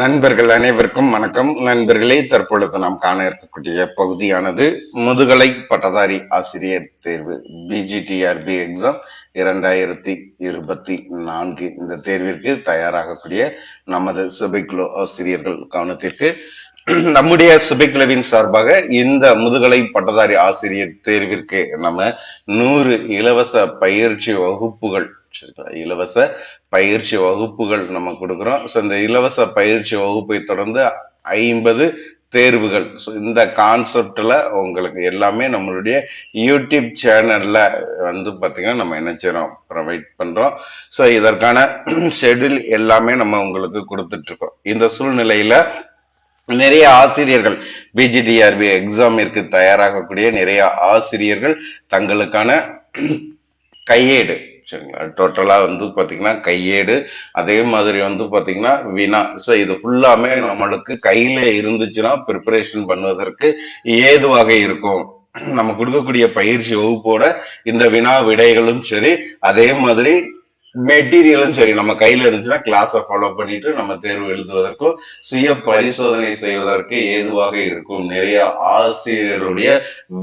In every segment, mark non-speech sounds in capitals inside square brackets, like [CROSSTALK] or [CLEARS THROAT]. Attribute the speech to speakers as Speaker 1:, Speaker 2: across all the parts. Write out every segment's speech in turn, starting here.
Speaker 1: நண்பர்கள் அனைவருக்கும் வணக்கம். நண்பர்களே தற்பொழுது நாம் காண இருக்கக்கூடிய பகுதியானது முதுகலை பட்டதாரி ஆசிரியர் தேர்வு பிஜிடிஆர்பி எக்ஸாம் இரண்டாயிரத்தி இருபத்தி நான்கு. இந்த தேர்விற்கு தயாராகக்கூடிய நமது சபைக்குழு ஆசிரியர்கள் கவனத்திற்கு நம்முடைய சுபைக்குழுவின் சார்பாக இந்த முதுகலை பட்டதாரி ஆசிரியர் தேர்விற்கு நம்ம நூறு இலவச பயிற்சி வகுப்புகள் இலவச பயிற்சி வகுப்புகள் நம்ம கொடுக்குறோம். ஸோ இந்த இலவச பயிற்சி வகுப்பை தொடர்ந்து ஐம்பது தேர்வுகள். ஸோ இந்த கான்செப்டில் உங்களுக்கு எல்லாமே நம்மளுடைய யூடியூப் சேனலில் வந்து பார்த்திங்கன்னா நம்ம என்ன செய்கிறோம் ப்ரொவைட் பண்ணுறோம் ஸோ இதற்கான [CLEARS THROAT] ஷெட்யூல் எல்லாமே நம்ம உங்களுக்கு கொடுத்துட்ருக்கோம். இந்த சூழ்நிலையில் நிறைய ஆசிரியர்கள் பிஜிடிஆர்பி எக்ஸாமிற்கு தயாராகக்கூடிய நிறைய ஆசிரியர்கள் தங்களுக்கான [CLEARS THROAT] கையேடு சரிங்களா டோட்டலா வந்து பாத்தீங்கன்னா கையேடு அதே மாதிரி வந்து பாத்தீங்கன்னா வினா. ஸோ இது ஃபுல்லாமே நம்மளுக்கு கையில் இருந்துச்சுன்னா ப்ரிப்பரேஷன் பண்ணுவதற்கு ஏதுவாக இருக்கும். நம்ம கொடுக்கக்கூடிய பயிற்சி வகுப்போட இந்த வினா விடைகளும் சரி அதே மாதிரி மெட்டீரியலும் சரி நம்ம கையில இருந்துச்சுன்னா கிளாஸை ஃபாலோ பண்ணிட்டு நம்ம தேர்வு எழுதுவதற்கும் சுய பரிசோதனை செய்வதற்கு ஏதுவாக இருக்கும். நிறைய ஆசிரியருடைய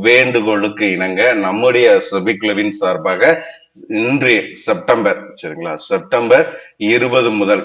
Speaker 1: வேண்டுகோளுக்கு இணங்க நம்முடைய சபிக்லவின் சார்பாக இன்று செப்டம்பர் சரிங்களா? செப்டம்பர் இருபது முதல்.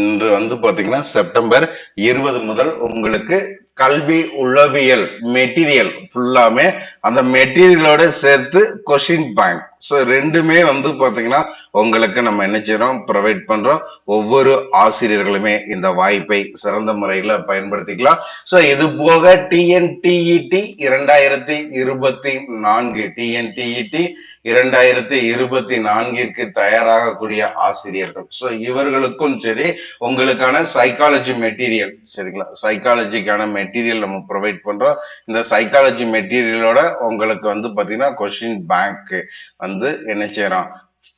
Speaker 1: இன்று வந்து பாத்தீங்கன்னா செப்டம்பர் இருபது முதல் உங்களுக்கு கல்வி உளவியல் மெட்டீரியல் ஃபுல்லாமே அந்த மெட்டீரியலோட சேர்த்து கொஷின் பேங்க் ஸோ ரெண்டுமே வந்து பார்த்தீங்கன்னா உங்களுக்கு நம்ம என்ன செய்கிறோம் ப்ரொவைட் பண்ணுறோம் ஒவ்வொரு ஆசிரியர்களுமே இந்த வாய்ப்பை சிறந்த முறையில் பயன்படுத்திக்கலாம். ஸோ இது போக டிஎன்டிஇடி இரண்டாயிரத்தி இருபத்தி நான்கு. டிஎன்டிஇடி இரண்டாயிரத்தி இருபத்தி நான்கிற்கு தயாராகக்கூடிய ஆசிரியர்கள். ஸோ இவர்களுக்கும் சரி உங்களுக்கான சைக்காலஜி மெட்டீரியல் சரிங்களா? சைக்காலஜிக்கான மெட்டீரியல் நம்ம ப்ரொவைட் பண்ணுறோம் இந்த சைக்காலஜி மெட்டீரியலோட உங்களுக்கு வந்து பாத்தீங்கன்னா கொஸ்டின் பேங்க் வந்து என்ன செய்யறோம்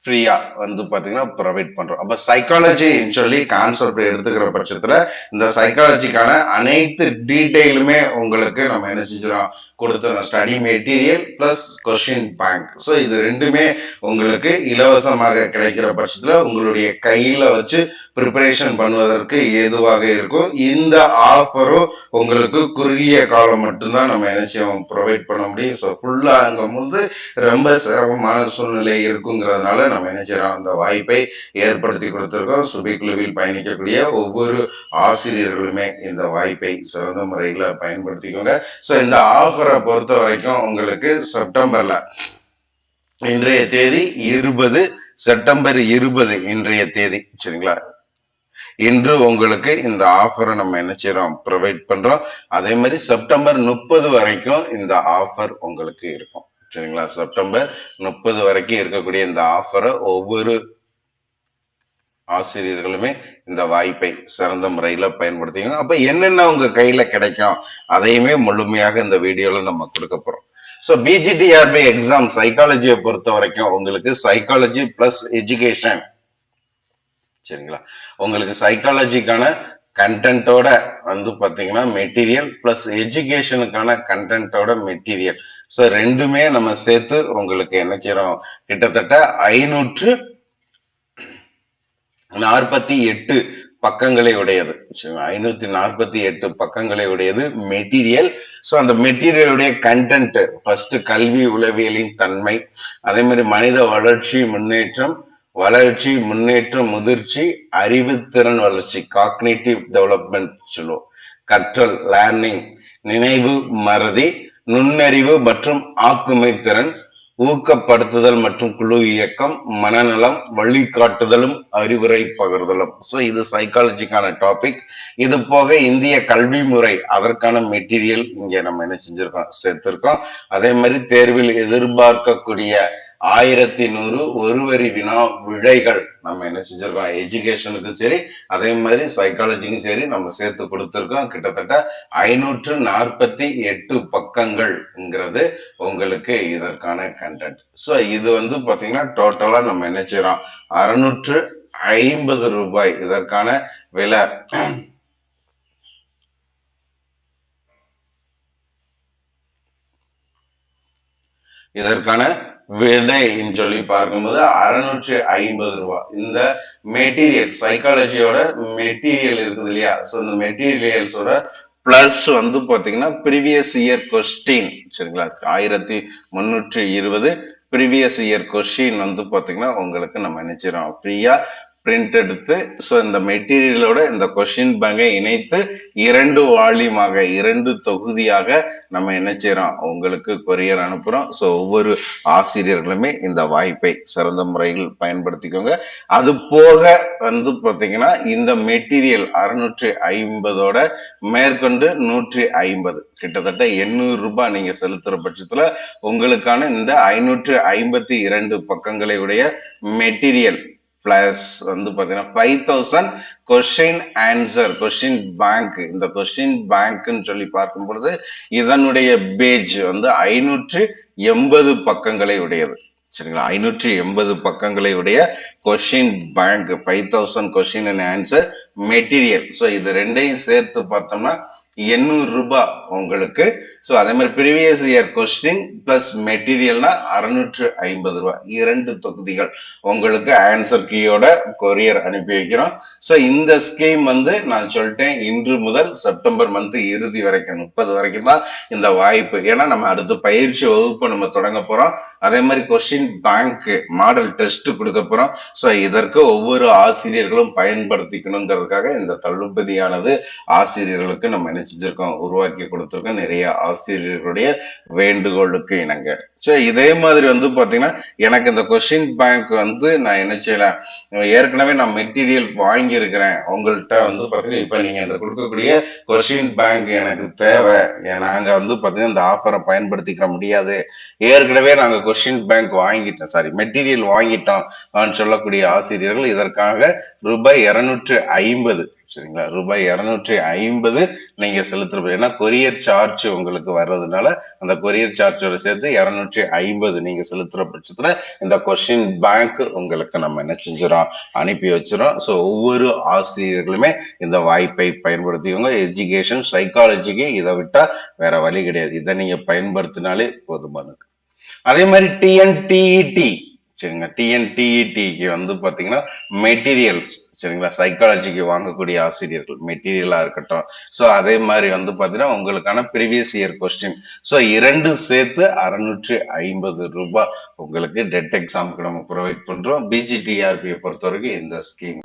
Speaker 1: ஃப்ரீயா வந்து பாத்தீங்கன்னா ப்ரொவைட் பண்றோம். அப்ப சைக்காலஜி சொல்லி கான்செப்ட் எடுத்துக்கிற பட்சத்துல இந்த சைக்காலஜிக்கான அனைத்து டீட்டெயிலுமே உங்களுக்கு நம்ம என்ன செஞ்சிடும் கொடுத்துருவோம் study material plus question bank so இது ரெண்டுமே உங்களுக்கு இலவசமாக கிடைக்கிற பட்சத்துல உங்களுடைய கையில வச்சு ப்ரிப்பரேஷன் பண்ணுவதற்கு ஏதுவாக இருக்கும். இந்த ஆஃபரும் உங்களுக்கு குறுகிய காலம் மட்டும்தான் நம்ம என்ன செய்வோம்? ப்ரொவைட் பண்ண முடியும். ஸோ ஃபுல்லா அங்க போது ரொம்ப சிரமமான சூழ்நிலை இருக்குங்கிறதுனால நம்ம என்ன செய்யறோம்? அந்த வாய்ப்பை ஏற்படுத்தி கொடுத்திருக்கோம். சுபிக்குழுவில் பயணிக்கக்கூடிய ஒவ்வொரு ஆசிரியர்களுமே இந்த வாய்ப்பை சிறந்த முறையில பயன்படுத்திக்கோங்க. ஸோ இந்த ஆஃபரை பொறுத்த வரைக்கும் உங்களுக்கு செப்டம்பர்ல இன்றைய தேதி இருபது செப்டம்பர் இருபது இன்றைய தேதி சரிங்களா? இன்று உங்களுக்கு இந்த ஆஃபரை நம்ம என்ன செய்றோம் ப்ரொவைட் பண்றோம். அதே மாதிரி செப்டம்பர் முப்பது வரைக்கும் இந்த ஆஃபர் உங்களுக்கு இருக்கும். சரிங்களா செப்டம்பர் முப்பது வரைக்கும் இருக்கக்கூடிய இந்த ஆஃபரை ஒவ்வொரு ஆசிரியர்களுமே இந்த வாய்ப்பை சிறந்த முறையில் பயன்படுத்திக்கணும். அப்போ என்னென்ன உங்க கையில் கிடைக்கும் அதையுமே முழுமையாக இந்த வீடியோல நம்ம கொடுக்க போறோம். ஸோ பிஜிடிஆர்பி எக்ஸாம் சைக்காலஜியை பொறுத்த வரைக்கும் உங்களுக்கு சைக்காலஜி பிளஸ் எஜுகேஷன் சரிங்களா? உங்களுக்கு சைக்காலஜிக்கான கண்டென்ட்டோட வந்து பாத்தீங்கன்னா மெட்டீரியல் ப்ளஸ் எஜுகேஷனுக்கான கண்டென்ட்டோட மெட்டீரியல் ஸோ ரெண்டுமே நம்ம சேர்த்து உங்களுக்கு என்ன செய்யறோம்? கிட்டத்தட்ட ஐநூற்று நாற்பத்தி எட்டு பக்கங்களை உடையது. ஐநூத்தி நாற்பத்தி எட்டு பக்கங்களை உடையது மெட்டீரியல் ஸோ அந்த மெட்டீரியலுடைய கண்டென்ட் ஃபர்ஸ்ட் கல்வி உளவியலின் தன்மை அதே மாதிரி மனித வளர்ச்சி முன்னேற்றம் வளர்ச்சி முன்னேற்றம் முதிர்ச்சி அறிவுத்திறன் வளர்ச்சி காக்னேட்டிவ் டெவலப்மெண்ட் சொல்லுவோம். கற்றல் லேர்னிங் நினைவு மறதி நுண்ணறிவு மற்றும் ஆக்குமை திறன் ஊக்கப்படுத்துதல் மற்றும் குழு இயக்கம் மனநலம் வழிகாட்டுதலும் அறிவுரை பகிர்தலும். ஸோ இது சைக்காலஜிக்கான டாபிக் இது போக இந்திய கல்வி முறை அதற்கான மெட்டீரியல் இங்க நம்ம என்ன செஞ்சிருக்கோம் சேர்த்திருக்கோம். அதே மாதிரி தேர்வில் எதிர்பார்க்கக்கூடிய ஆயிரத்தி நூறு ஒரு வரி வினா விடைகள். நம்ம என்ன செஞ்சிருக்கோம்? எஜுகேஷனுக்கும் சரி அதே மாதிரி சைக்காலஜிக்கும் சரி நம்ம சேர்த்து கொடுத்துருக்கோம். கிட்டத்தட்ட ஐநூற்று நாற்பத்தி எட்டு பக்கங்கள்ங்கிறது உங்களுக்கு இதற்கான கண்டென்ட் ஸோ இது வந்து பார்த்தீங்கன்னா டோட்டலா நம்ம என்ன செய்யறோம் அறுநூற்று ஐம்பது ரூபாய் இதற்கான விலை. இதற்கான விடைன்னு சொல்லி பார்க்கும்போது அறுநூற்றி ஐம்பது ரூபா. இந்த மெட்டீரியல் சைக்காலஜியோட மெட்டீரியல் இருக்குது இல்லையா? ஸோ இந்த மெட்டீரியல்ஸோட பிளஸ் வந்து பார்த்தீங்கன்னா ப்ரீவியஸ் இயர் கொஸ்டின் சரிங்களா? ஆயிரத்தி முன்னூற்றி இருபது ப்ரீவியஸ் இயர் கொஸ்டின் வந்து பார்த்தீங்கன்னா உங்களுக்கு நம்ம நினைச்சிடும் ஃப்ரீயா பிரிண்ட் எடுத்து ஸோ இந்த மெட்டீரியலோட இந்த கொஷின் பேங்கை இணைத்து இரண்டு வால்யூமாக இரண்டு தொகுதியாக நம்ம என்ன செய்கிறோம் உங்களுக்கு கொரியர் அனுப்புகிறோம் ஸோ ஒவ்வொரு ஆசிரியர்களுமே இந்த வாய்ப்பை சிறந்த முறையில் பயன்படுத்திக்கோங்க. அது போக வந்து பார்த்தீங்கன்னா இந்த மெட்டீரியல் அறுநூற்றி ஐம்பதோட மேற்கொண்டு நூற்றி ஐம்பது. கிட்டத்தட்ட எண்ணூறு ரூபாய் நீங்கள் செலுத்துகிற பட்சத்தில் உங்களுக்கான இந்த ஐநூற்று ஐம்பத்தி இரண்டு பக்கங்களை உடைய மெட்டீரியல் பிளஸ் வந்து பாத்தீங்கன்னா five thousand question answer question bank இந்த கொஸ்டின் பேங்க்னு சொல்லி பார்க்கும் பொழுது இதனுடைய பேஜ் வந்து ஐநூற்று எண்பது பக்கங்களை உடையது. சரிங்களா? ஐநூற்றி எண்பது பக்கங்களை உடைய question bank five thousand question and answer material so இது ரெண்டையும் சேர்த்து பார்த்தோம்னா எண்ணூறு ரூபாய் உங்களுக்கு ஸோ அதே மாதிரி ப்ரீவியஸ் இயர் கொஸ்டின் பிளஸ் மெட்டீரியல்னா அறுநூற்று ஐம்பது ரூபா இரண்டு தொகுதிகள். உங்களுக்கு ஆன்சர் கீயோட கொரியர் அனுப்பி வைக்கிறோம். ஸோ இந்த ஸ்கீம் வந்து நான் சொல்லிட்டேன் இன்று முதல் செப்டம்பர் மந்த் இறுதி வரைக்கும் முப்பது வரைக்கும் தான் இந்த வாய்ப்பு. ஏன்னா நம்ம அடுத்து பயிற்சி வகுப்பு நம்ம தொடங்க போகிறோம் அதே மாதிரி கொஸ்டின் பேங்க் மாடல் டெஸ்ட் கொடுக்க போகிறோம் ஸோ இதற்கு ஒவ்வொரு ஆசிரியர்களும் பயன்படுத்திக்கணுங்கிறதுக்காக இந்த தள்ளுபதியானது ஆசிரியர்களுக்கு நம்ம நினைச்சிருக்கோம் உருவாக்கி கொடுத்துருக்கோம். நிறைய ஆசிரியர்களுடைய வேண்டுகோளுக்கு இணங்க. ஸோ இதே மாதிரி வந்து பாத்தீங்கன்னா எனக்கு இந்த கொஷின் பேங்க் வந்து நான் என்ன செய்யலாம்? ஏற்கனவே நான் மெட்டீரியல் வாங்கியிருக்கிறேன். உங்கள்கிட்ட வந்து பாத்தீங்கன்னா இப்போ நீங்க இந்த கொடுக்கக்கூடிய கொஷின் பேங்க் எனக்கு தேவை. நாங்க வந்து பாத்தீங்கன்னா இந்த ஆஃபரை பயன்படுத்திக்க முடியாது. ஏற்கனவே நாங்க கொஷின் பேங்க் வாங்கிட்டோம். சாரி மெட்டீரியல் வாங்கிட்டோம். சொல்லக்கூடிய ஆசிரியர்கள் இதற்காக ரூபாய் இருநூற்று ஐம்பது. சரிங்களா? ரூபாய் இரநூற்றி ஐம்பது நீங்க செலுத்துறது ஏன்னா கொரியர் சார்ஜ் உங்களுக்கு வர்றதுனால அந்த கொரியர் சார்ஜோட சேர்த்து இரநூற்றி ஐம்பது நீங்க செலுத்துற பட்சத்துல இந்த கொஸ்டின் பேங்க் உங்களுக்கு நம்ம என்ன செஞ்சிடறோம்? அனுப்பி வச்சிடறோம். ஸோ ஒவ்வொரு ஆசிரியர்களுமே இந்த வாய்ப்பை பயன்படுத்திக்கோங்க. எஜுகேஷன் சைக்காலஜிக்கு இதை விட்டா வேற வழி கிடையாது. இதை நீங்க பயன்படுத்தினாலே போதுமானது. அதே மாதிரி டிஎன்டிஇடி சரிங்களா டிஎன்டிஇடிக்கு வந்து பார்த்தீங்கன்னா மெட்டீரியல்ஸ் சரிங்களா? சைக்காலஜிக்கு வாங்கக்கூடிய ஆசிரியர்கள் மெட்டீரியலாக இருக்கட்டும். ஸோ அதே மாதிரி வந்து பார்த்தீங்கன்னா உங்களுக்கான ப்ரீவியஸ் இயர் கொஸ்டின் ஸோ இரண்டு சேர்த்து அறுநூற்றி ஐம்பது ரூபாய் உங்களுக்கு டெட் எக்ஸாமுக்கு நம்ம ப்ரொவைட் பண்ணுறோம் பிஜிடிஆர்பியை பொறுத்த வரைக்கும் இந்த ஸ்கீம்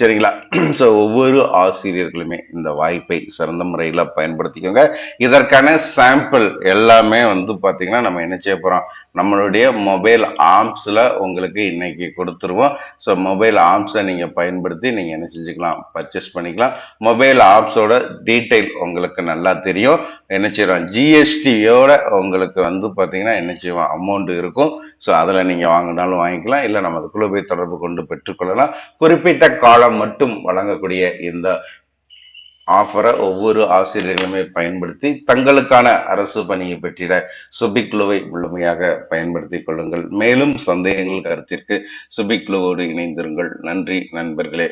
Speaker 1: சரிங்களா? [CLEARS THROAT] ஸோ ஒவ்வொரு ஆசிரியர்களுமே இந்த வாய்ப்பை சிறந்த முறையில் பயன்படுத்திக்கோங்க. இதற்கான சாம்பிள் எல்லாமே வந்து பார்த்தீங்கன்னா நம்ம என்ன செய்ய போகிறோம் நம்மளுடைய மொபைல் ஆர்ம்ஸில் உங்களுக்கு இன்னைக்கு கொடுத்துருவோம். ஸோ மொபைல் ஆர்ம்ஸை நீங்கள் பயன்படுத்தி நீங்கள் என்ன செஞ்சுக்கலாம்? பர்ச்சேஸ் பண்ணிக்கலாம். மொபைல் ஆப்ஸோட டீட்டெயில் உங்களுக்கு நல்லா தெரியும். என்ன செய்கிறோம் ஜிஎஸ்டியோட உங்களுக்கு வந்து பார்த்தீங்கன்னா என்ன செய்வோம்? அமௌண்ட் இருக்கும். ஸோ அதில் நீங்கள் வாங்கினாலும் வாங்கிக்கலாம். இல்லை நம்ம அதுக்குள்ளே போய் தொடர்பு கொண்டு பெற்றுக்கொள்ளலாம். குறிப்பிட்ட காலம் காலம் மட்டும் வழங்கக்கூடிய இந்த ஆஃபரை ஒவ்வொரு ஆசிரியர்களுமே பயன்படுத்தி தங்களுக்கான அரசு பணியை பெற்றிட சுபிக்லுவை முழுமையாக பயன்படுத்திக் கொள்ளுங்கள். மேலும் சந்தேகங்கள் கருத்திற்கு சுபிக்லுவோடு இணைந்திருங்கள். நன்றி நண்பர்களே.